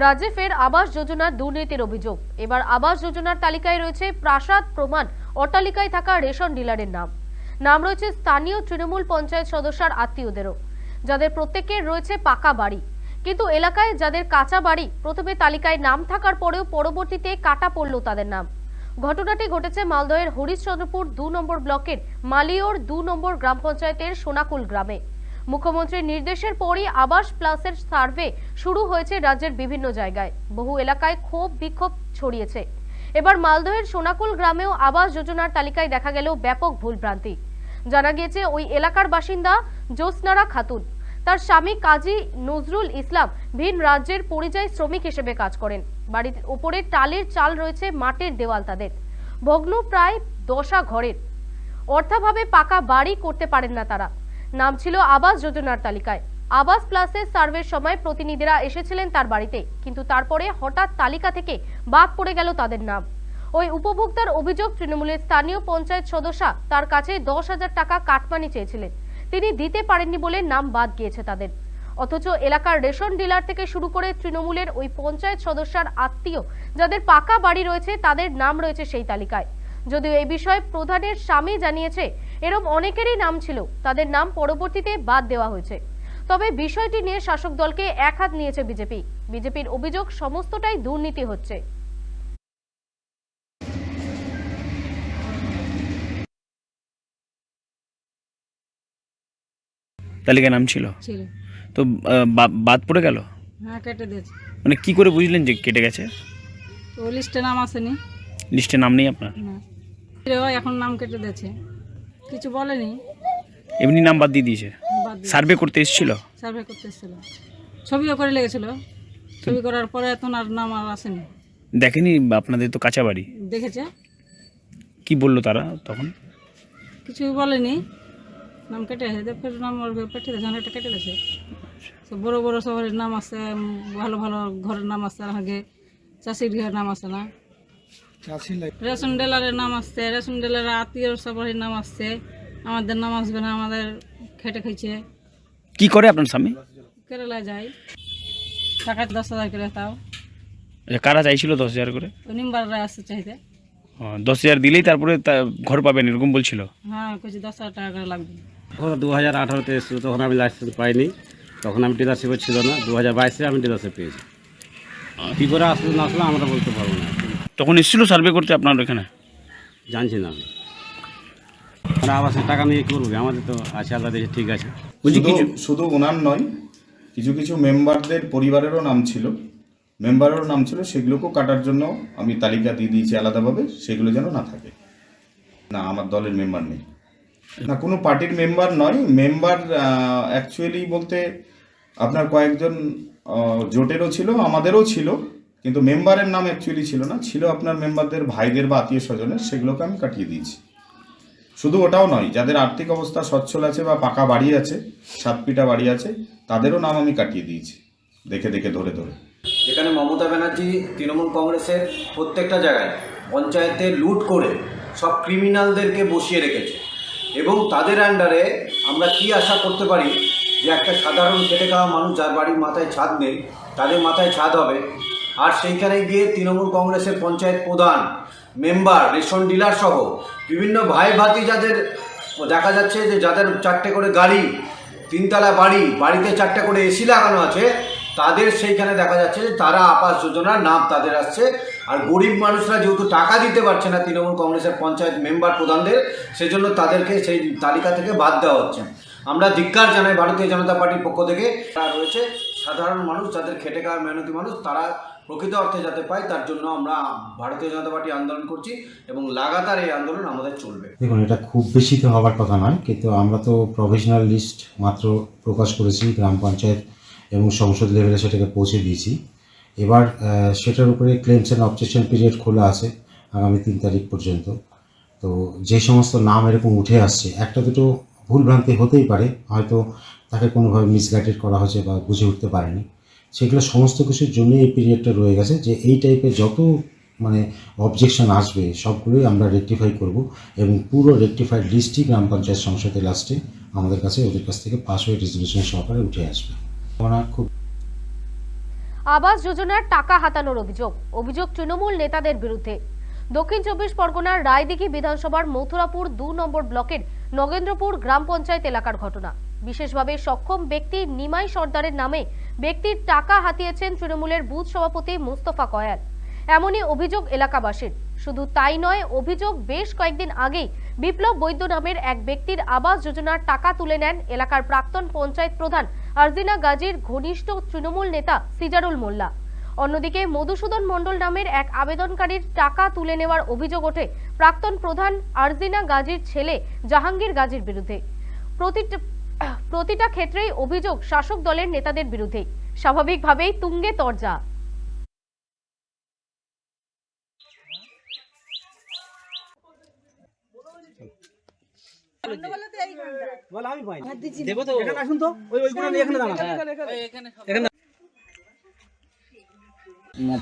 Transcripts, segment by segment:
রাজ্যে ফের আবাস যোজনার দুর্নীতির অভিযোগ। এবার আবাস যোজনার তালিকায় রয়েছে প্রাসাদ প্রমাণ, অট্টালিকায় থাকা রেশন ডিলারের নাম। নাম রয়েছে স্থানীয় তৃণমূল পঞ্চায়েত সদস্যর আত্মীয়দেরও, যাদের প্রত্যেকের রয়েছে পাকা বাড়ি। কিন্তু এলাকায় যাদের কাঁচা বাড়ি, প্রথমে তালিকায় নাম থাকার পরেও পরবর্তীতে কাটা পড়ল তাদের নাম। ঘটনাটি ঘটেছে মালদহের হরিশ্চন্দ্রপুর দু নম্বর ব্লকের মালিওর দু নম্বর গ্রাম পঞ্চায়েতের সোনাকুল গ্রামে। মুখ্যমন্ত্রীর নির্দেশের পরই আবাস প্লাসের সার্ভে শুরু হয়েছে রাজ্যের বিভিন্ন জায়গায়। বহু এলাকায় ক্ষোভ, বিক্ষোভ ছড়িয়েছে। এবার মালদহের সোনাকুল গ্রামেও আবাস যোজনার তালিকায় দেখা গেল ব্যাপক ভুলভ্রান্তি। জানা গিয়েছে, ওই এলাকার বাসিন্দা জ্যোৎস্নারা খাতুন। তার স্বামী কাজী নজরুল ইসলাম ভিন রাজ্যের পরিযায়ী শ্রমিক হিসেবে কাজ করেন। বাড়ির ওপরে টালির চাল রয়েছে মাটির দেওয়াল তাদের। ভগ্ন প্রায় দশা ঘরের। অর্থাভাবে পাকা বাড়ি করতে পারেন না তারা। নাম ছিল আবাস যোজনার তালিকায়। আবাস প্লাসের সার্ভের সময় প্রতিনিধিরা এসেছিলেন তার বাড়িতে, কিন্তু তারপরে হঠাৎ তালিকা থেকে বাদ পড়ে গেল তাদের নাম। ওই উপভোক্তার অভিযোগ তৃণমূলের স্থানীয় পঞ্চায়েত সদস্যা তার কাছে দশ হাজার টাকা কাটমানি চেয়েছিলেন। তিনি দিতে পারেননি বলে নাম বাদ গিয়েছে তাদের। অথচ এলাকার রেশন ডিলার থেকে শুরু করে তৃণমূলের ওই পঞ্চায়েত সদস্যার আত্মীয়, যাদের পাকা বাড়ি রয়েছে, তাদের নাম রয়েছে সেই তালিকায়। যদিও এই বিষয়ে প্রধানের স্বামী জানিয়েছে এরম অনেকেরই নাম ছিল। তাদের নাম পরবর্তীতে বাদ দেওয়া হয়েছে। তবে বিষয়টি নিয়ে শাসক দলকে এক হাত নিয়েছে বিজেপি। বিজেপির অভিযোগ সমস্তটাই দুর্নীতি হচ্ছে। তালিকায় নাম ছিল? তো বাদ পড়ে গেল? হ্যাঁ কেটে দিয়েছে। মানে কি করে বুঝলেন যে কেটে গেছে? তো লিস্টে নাম আসেনি। লিস্টে নাম নেই আপনার? এখন নাম কেটে দিয়েছে। কিছু বলেনি। এমনি নাম্বার দিয়ে দিয়েছে। সার্ভে করতে এসেছিল? সার্ভে করতে এসেছিল। ছবিও করে লেগেছিল। ছবি করার পরে এত আর নাম আর আসেনি। দেখেনি আপনাদের তো কাঁচা বাড়ি? দেখেছে। কি বলল তারা তখন? কিছু বলেনি। নাম কেটে আছে। ফের নাম ওর পেটে দিয়েছে। অনেকটা কেটে সব বড় বড় শহরের নাম আছে ভালো ভালো ঘরের নাম আছে আর আগে চাষির ঘরের নাম আছে না। রেশন ডিলারের নাম আসছে রেশন ডিলারের আত্মীয় সবারই নাম আসছে। আমাদের নাম আসবে না আমাদের খেটে খেয়েছে কি করে আপনার স্বামী? কেরালায় যাই টাকা দশ হাজার করে তাও। আচ্ছা, কারা চাইছিল দশ হাজার করে? নিম্বাররা আসছে চাইতে। ও, দশ হাজার দিলেই তারপরে তা- ঘর পাবেন এরকম বলছিল? হ্যাঁ কইছি দশ হাজার টাকা করে লাগবে। ওরা দু হাজার আঠারোতে এসেছিল তখন আমি লাইসেন্স পাইনি। তখন আমি ডিলারশিপে ছিল না দু হাজার বাইশে আমি ডিলারশিপ পেয়েছি। কী করে আসলো না আসলো আমরা বলতে পারব না। তখন এসেছিল সার্ভে করতে আপনার এখানে জানছি না। আমি আমরা আবাসের টাকা নিয়ে করব আমাদের তো আছে আল্লাহ দেশে ঠিক আছে। কিছু শুধু ওনার নয় কিছু কিছু মেম্বারদের পরিবারেরও নাম ছিল। মেম্বারেরও নাম ছিল সেগুলোকেও কাটার জন্য আমি তালিকা দিয়ে দিয়েছি আলাদাভাবে সেগুলো যেন না থাকে। না আমার দলের মেম্বার নেই। না কোনো পার্টির মেম্বার নয়। মেম্বার অ্যাকচুয়ালি বলতে আপনার কয়েকজন জোটেরও ছিল আমাদেরও ছিল। কিন্তু মেম্বারের নাম অ্যাকচুয়ালি ছিল না, ছিল আপনার মেম্বারদের ভাইদের বা আত্মীয় স্বজনের, সেগুলোকে আমি কাটিয়ে দিয়েছি। শুধু ওটাও নয়, যাদের আর্থিক অবস্থা সচ্ছল আছে বা পাকা বাড়ি আছে সাত পিটা বাড়ি আছে, তাদেরও নাম আমি কাটিয়ে দিয়েছি, দেখে দেখে, ধরে ধরে। যেখানে মমতা ব্যানার্জি, তৃণমূল কংগ্রেসের প্রত্যেকটা জায়গায় পঞ্চায়েতে লুট করে সব ক্রিমিনালদেরকে বসিয়ে রেখেছে। এবং তাদের আন্ডারে আমরা কি আশা করতে পারি যে একটা সাধারণ খেটে খাওয়া মানুষ যার বাড়ির মাথায় ছাদ নেই, তাদের মাথায় ছাদ হবে আর সেইখানে গিয়ে তৃণমূল কংগ্রেসের পঞ্চায়েত প্রধান, মেম্বার, রেশন ডিলার সহ বিভিন্ন ভাই ভাতি যাদের দেখা যাচ্ছে যে যাদের চারটে করে গাড়ি, তিনতলা বাড়ি, বাড়িতে চারটে করে এসি লাগানো আছে, তাদের সেইখানে দেখা যাচ্ছে যে তারা আবাস যোজনার নাম তাদের আসছে। আর গরিব মানুষরা যেহেতু টাকা দিতে পারছে না তৃণমূল কংগ্রেসের পঞ্চায়েত মেম্বার প্রধানদের, সেজন্য তাদেরকে সেই তালিকা থেকে বাদ দেওয়া হচ্ছে। আমরা ধিক্কার জানাই ভারতীয় জনতা পার্টির পক্ষ থেকে। তারা রয়েছে, সাধারণ মানুষ, যাদের খেটে খাওয়া মেহনতি মানুষ, তারা প্রকৃত অর্থে যাতে পাই, তার জন্য আমরা ভারতীয় জনতা পার্টি আন্দোলন করছি এবং লাগাতার এই আন্দোলন আমাদের চলবে। দেখুন, এটা খুব বেশি তো হওয়ার কথা নয়, কিন্তু আমরা তো প্রভিশনাল লিস্ট মাত্র প্রকাশ করেছি গ্রাম পঞ্চায়েত এবং সংসদ লেভেলে সেটাকে পৌঁছে দিয়েছি। এবার সেটার উপরে ক্লেমস অ্যান্ড অবজেকশন পিরিয়ড খোলা আছে আগামী তিন তারিখ পর্যন্ত। তো যে সমস্ত নাম এরকম উঠে আসছে, একটা দুটো ভুলভ্রান্তি হতেই পারে, হয়তো তাকে কোনোভাবে মিসগাইডেড করা হয়েছে বা বুঝে উঠতে পারেনি। সেগুলো সমস্ত কিছুর জন্যই এই পিরিয়ডটা রয়ে গেছে যে এই টাইপের যত মানে অবজেকশন আসবে, সবগুলোই আমরা রেকটিফাই করব এবং পুরো রেকটিফাইড লিস্টই গ্রাম পঞ্চায়েত সংসদের লাস্টে আমাদের কাছে ওদের কাছ থেকে পাস হয়ে রেজলিউশন সহকারে উঠে আসবে। খুব আবাস যোজনার টাকা হাতানোর অভিযোগ অভিযোগ তৃণমূল নেতাদের বিরুদ্ধে। দক্ষিণ চব্বিশ পরগনার রায়দিঘি বিধানসভার মথুরাপুর দু নম্বর ব্লকের নগেন্দ্রপুর গ্রাম পঞ্চায়েত এলাকার ঘটনা। বিশেষভাবে সক্ষম ব্যক্তি নিমাই সর্দারের নামে ব্যক্তির টাকা হাতিয়েছেন তৃণমূলের বুথ সভাপতি মুস্তফা কয়াল। এমনই অভিযোগ এলাকাবাসীর। শুধু তাই নয়, অভিযোগ বেশ কয়েকদিন আগেই বিপ্লব বৈদ্য নামের এক ব্যক্তির আবাস যোজনার টাকা তুলে নেন এলাকার প্রাক্তন পঞ্চায়েত প্রধান আরজিনা গাজীর ঘনিষ্ঠ তৃণমূল নেতা সিজারুল মোল্লা। অন্যদিকে মধুসূদন মণ্ডল নামের এক আবেদনকারীর টাকা তুলে নেওয়ার অভিযোগ ওঠে প্রাক্তন প্রধান আরজিনা গাজীর ছেলে জাহাঙ্গীর গাজীর বিরুদ্ধে। প্রতিটা ক্ষেত্রেই অভিযোগ শাসক দলের নেতাদের বিরুদ্ধে। স্বাভাবিকভাবেই তুঙ্গে তরজা।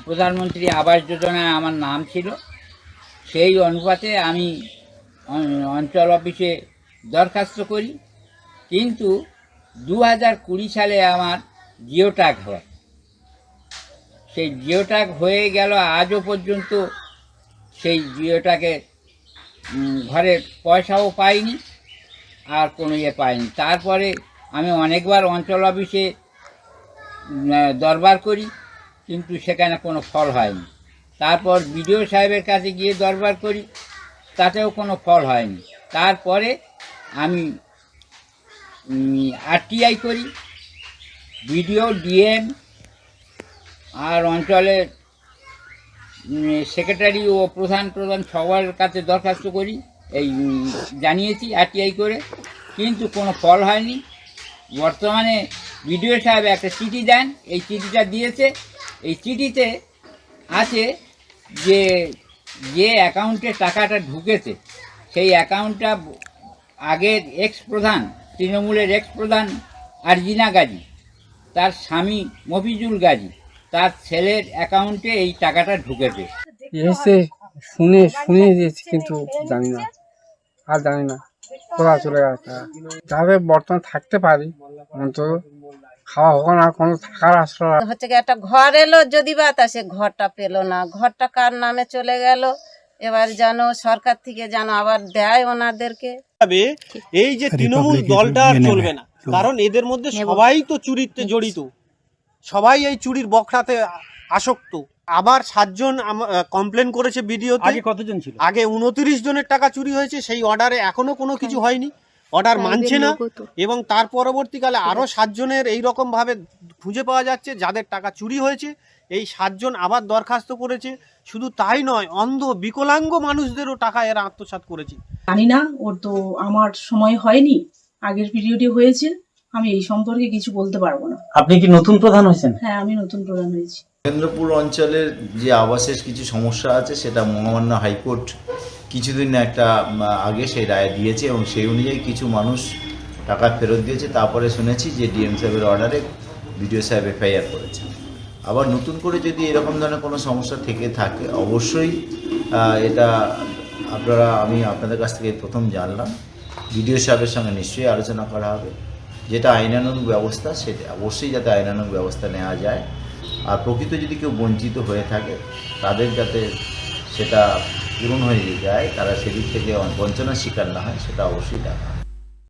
প্রধানমন্ত্রী আবাস যোজনায় আমার নাম ছিল। সেই অনুপাতে আমি অঞ্চল অফিসে দরখাস্ত করি। কিন্তু দু হাজার কুড়ি সালে আমার জিওটাক হয়। সেই জিওটাক হয়ে গেল, আজও পর্যন্ত সেই জিওটাকে ঘরে পয়সাও পাইনি, আর কোনো ইয়ে পাইনি। তারপরে আমি অনেকবার অঞ্চল অফিসে দরবার করি, কিন্তু সেখানে কোনো ফল হয়নি। তারপর বিডিও সাহেবের কাছে গিয়ে দরবার করি, তাতেও কোনো ফল হয়নি। তারপরে আমি আরটিআই করি বিডিও ডিএম আর অঞ্চলের সেক্রেটারি ও প্রধান প্রধান সবার কাছে দরখাস্ত করি, এই জানিয়েছি আরটিআই করে, কিন্তু কোনো ফল হয়নি। বর্তমানে বিডিও সাহেব একটা চিঠি দেন, এই চিঠিটা দিয়েছে। এই চিঠিতে আছে যে যে অ্যাকাউন্টে টাকাটা ঢুকেছে, সেই অ্যাকাউন্টটা আগের এক্স প্রধান তৃণমূলের এক্স প্রধান আরজিনা গাজী তার স্বামী মফিজুল গাজী তার ছেলের অ্যাকাউন্টে এই টাকাটা ঢুকেছে এসে শুনে শুনে দিয়েছি কিন্তু জানি না। আর জানি না কোথায় চলে গেছে। যাতে বর্তমানে থাকতে পারি অন্তত খাওয়া হোক না কোনো থাকার আশ্রয় হচ্ছে কি একটা ঘর এলো যদি বা তা সে ঘরটা পেল না। ঘরটা কার নামে চলে গেল? এবার যেন সরকার থেকে যেন আবার দেয় ওনাদেরকে। এই যে তৃণমূল দলটা আর চলবে না। কারণ এদের মধ্যে সবাই তো চুরিতে জড়িত। সবাই এই চুরির বখরাতে আসক্ত। আবার সাতজন কমপ্লেন করেছে বিডিও আগে কতজন ছিল? আগে উনত্রিশ জনের টাকা চুরি হয়েছে সেই অর্ডারে এখনও কোনো কিছু হয়নি। অর্ডার মানছে না এবং তার পরবর্তীকালে আরও সাতজনের এই রকম ভাবে খুঁজে পাওয়া যাচ্ছে যাদের টাকা চুরি হয়েছে। এই সাতজন আবার দরখাস্ত করেছে। শুধু তাই নয় অন্ধ বিকলাঙ্গ মানুষদেরও টাকা এরা আত্মসাৎ করেছে। জানি না ওর তো আমার সময় হয়নি। আগের পিরিয়ডে হয়েছে আমি এই সম্পর্কে কিছু বলতে পারব না। আপনি কি নতুন প্রধান হয়েছেন? হ্যাঁ আমি নতুন প্রধান হয়েছি। নরেন্দ্রপুর অঞ্চলের যে আবাসের কিছু সমস্যা আছে সেটা মহামান্য হাইকোর্ট কিছুদিন একটা আগে সেই রায় দিয়েছে এবং সেই অনুযায়ী কিছু মানুষ টাকা ফেরত দিয়েছে। তারপরে শুনেছি যে ডিএম সাহেবের অর্ডারে বিডিও সাহেব এফআইআর করেছে। আবার নতুন করে যদি এরকম ধরনের কোনো সমস্যা থেকে থাকে, অবশ্যই এটা আপনারা, আমি আপনাদের কাছ থেকে প্রথম জানলাম। বিডিও সাহেবের সঙ্গে নিশ্চয়ই আলোচনা করা হবে। যেটা আইনানুগ ব্যবস্থা, সেটা অবশ্যই যাতে আইনানুগ ব্যবস্থা নেওয়া যায়। আর প্রকৃত যদি কেউ বঞ্চিত হয়ে থাকে, তাদের যাতে সেটা পূরণ হয়ে যায় তারা সেদিক থেকে বঞ্চনার শিকার না হয় সেটা অবশ্যই দেখা।